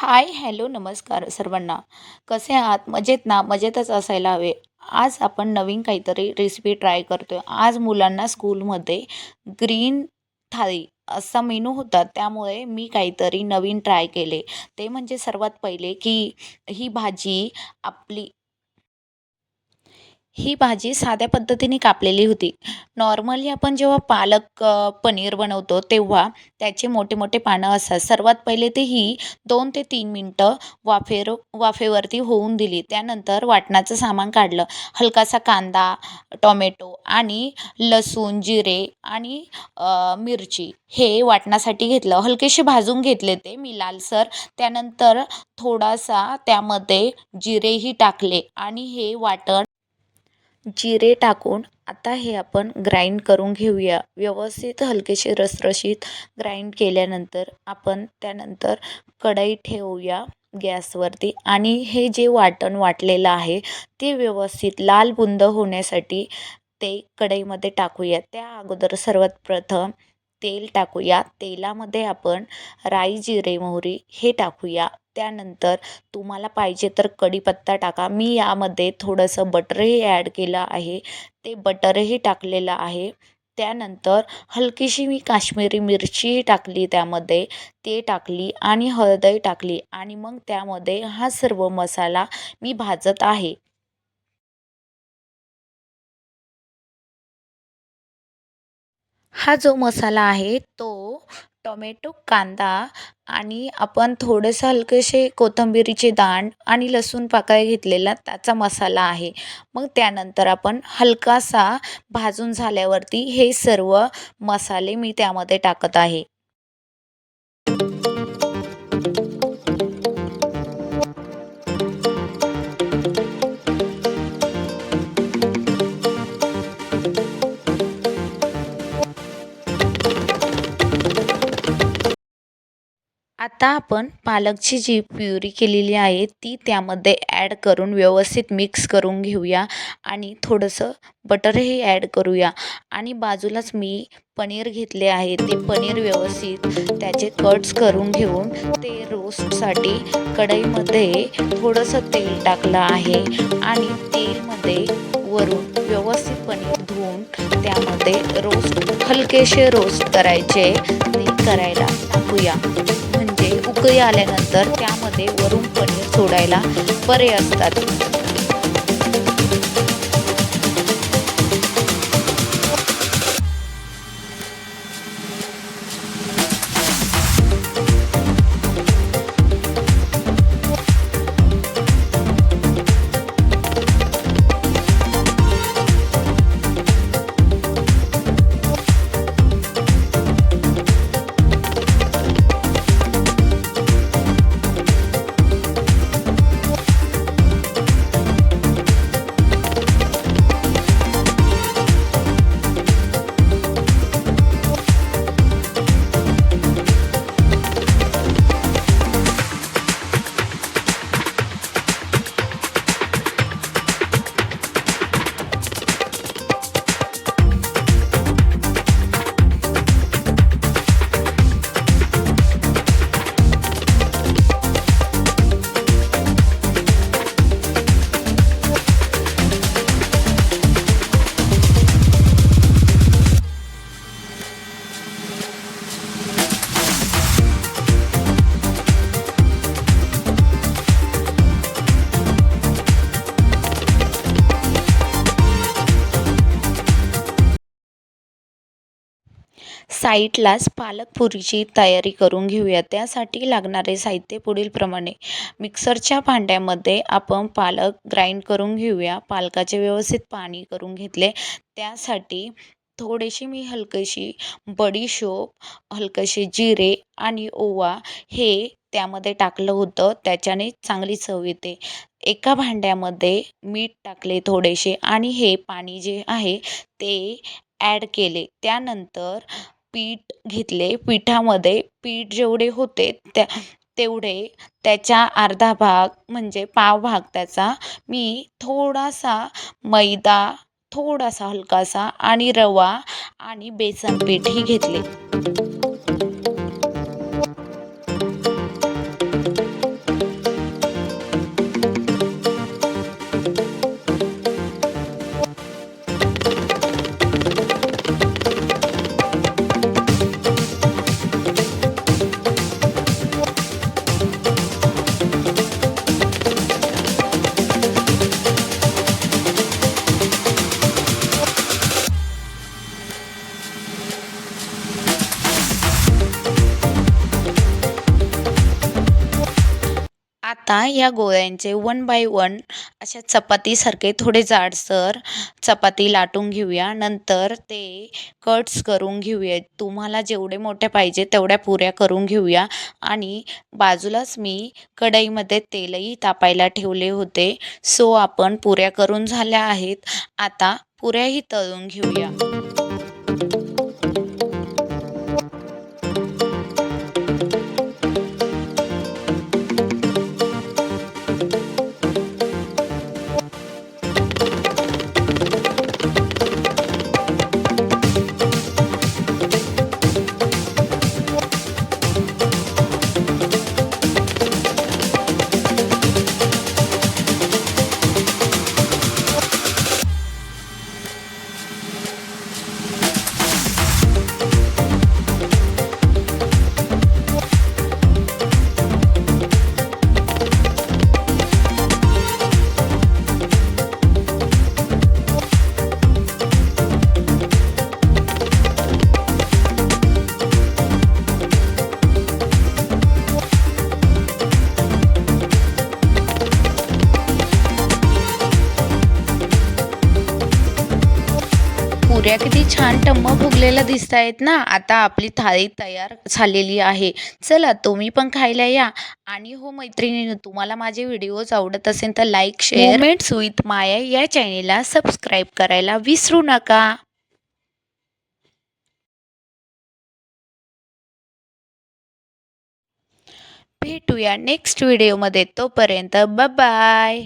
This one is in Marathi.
हाय हॅलो नमस्कार सर्वांना. कसे आहात? मजेत ना? मजेतच असायला हवे. आज आपण नवीन काहीतरी रेसिपी ट्राय करतो आहे आज मुलांना स्कूलमध्ये ग्रीन थाळी असा मेनू होता. त्यामुळे मी काहीतरी नवीन ट्राय केले. ते म्हणजे सर्वात पहिले की ही भाजी आपली ही भाजी साध्या पद्धतीने कापलेली होती. नॉर्मली आपण जेव्हा पालक पनीर बनवतो तेव्हा त्याचे मोठे मोठे पानं असतात. सर्वात पहिले ते ही दोन ते तीन मिनटं वाफेर वाफेवरती होऊन दिली. त्यानंतर वाटणाचं सामान काढलं. हलकासा कांदा टोमॅटो आणि लसूण जिरे आणि मिरची हे वाटण्यासाठी घेतलं. हलकेसे भाजून घेतले ते मी लालसर. त्यानंतर थोडासा त्यामध्ये जिरेही टाकले आणि हे वाटण जिरे टाकून आता हे आपण ग्राइंड करून घेऊया. व्यवस्थित हलकेसे रसरशीत ग्राइंड केल्यानंतर आपण त्यानंतर कढई ठेवूया गॅसवरती आणि हे जे वाटण वाटलेलं आहे ते व्यवस्थित लाल बुंद होण्यासाठी ते कढईमध्ये टाकूया. त्या अगोदर सर्वात प्रथम तेल टाकूया. तेलामध्ये आपण राई जिरे मोहरी हे टाकूया. त्यानंतर तुम्हाला पाहिजे तर कढीपत्ता टाका. मी यामध्ये थोडंसं बटरही ॲड केलं आहे. ते बटरही टाकलेलं आहे. त्यानंतर हलकीशी मी काश्मीरी मिरचीही टाकली त्यामध्ये. ते टाकली आणि हळदही टाकली आणि मग त्यामध्ये हा सर्व मसाला मी भाजत आहे. हा जो मसाला आहे तो टोमॅटो कांदा आणि आपण थोडंसं हलकेसे कोथिंबिरीचे दाण आणि लसूण पाकळ्या घेतलेला त्याचा मसाला आहे. मग त्यानंतर आपण हलकासा भाजून झाल्यावरती हे सर्व मसाले मी त्यामध्ये टाकत आहे. आता आपण पालकची जी प्युरी केलेली आहे ती त्यामध्ये ॲड करून व्यवस्थित मिक्स करून घेऊया आणि थोडंसं बटरही ॲड करूया. आणि बाजूलाच मी पनीर घेतले आहे ते पनीर व्यवस्थित त्याचे कट्स करून घेऊन ते रोस्टसाठी कढईमध्ये थोडंसं तेल टाकलं आहे आणि तेलमध्ये वरून व्यवस्थित पनीर धुवून त्यामध्ये रोस्ट हलकेसे रोस्ट करायचे. ते करायला टाकूया. उकळी आल्यानंतर त्यामध्ये वरून पनीर सोडायला बरे असतात. साईटलाच पालक पुरीची तयारी करून घेऊया. त्यासाठी लागणारे साहित्य पुढीलप्रमाणे. मिक्सरच्या भांड्यामध्ये आपण पालक ग्राइंड करून घेऊया. पालकाचे व्यवस्थित पाणी करून घेतले. त्यासाठी थोडीशी मी हलकशी बडीशोप हलकसे जिरे आणि ओवा हे त्यामध्ये टाकलं होतं. त्याच्याने चांगली चव येते. एका भांड्यामध्ये मीठ टाकले थोडेसे आणि हे पाणी जे आहे ते ॲड केले. त्यानंतर पीठ घेतले. पिठामध्ये पीठ जेवढे होते त्या तेवढे. त्याच्या अर्धा भाग म्हणजे पाव भाग त्याचा. मी थोडासा मैदा थोडासा हलकासा आणि रवा आणि बेसन पीठही घेतले. आता या गोळ्यांचे वन बाय वन अशा चपातीसारखे थोडे जाडसर चपाती लाटून घेऊया. नंतर ते कट्स करून घेऊया. तुम्हाला जेवढे मोठे पाहिजे तेवढ्या पुऱ्या करून घेऊया. आणि बाजूलाच मी कढईमध्ये तेलही तापायला ठेवले होते. सो आपण पुऱ्या करून झाल्या आहेत. आता पुऱ्याही तळून घेऊया. पुऱ्या. किती छान टम्म फुगलेल्या दिसत आहेत ना. आता आपली थाळी तयार झालेली आहे. चला तुम्ही पण खायला या. आणि हो मैत्रिणीनं तुम्हाला माझे व्हिडिओज आवडत असेल तर like share moments with Maya या चॅनेलला सबस्क्राईब करायला विसरू नका. भेटूया नेक्स्ट व्हिडिओमध्ये तोपर्यंत बाय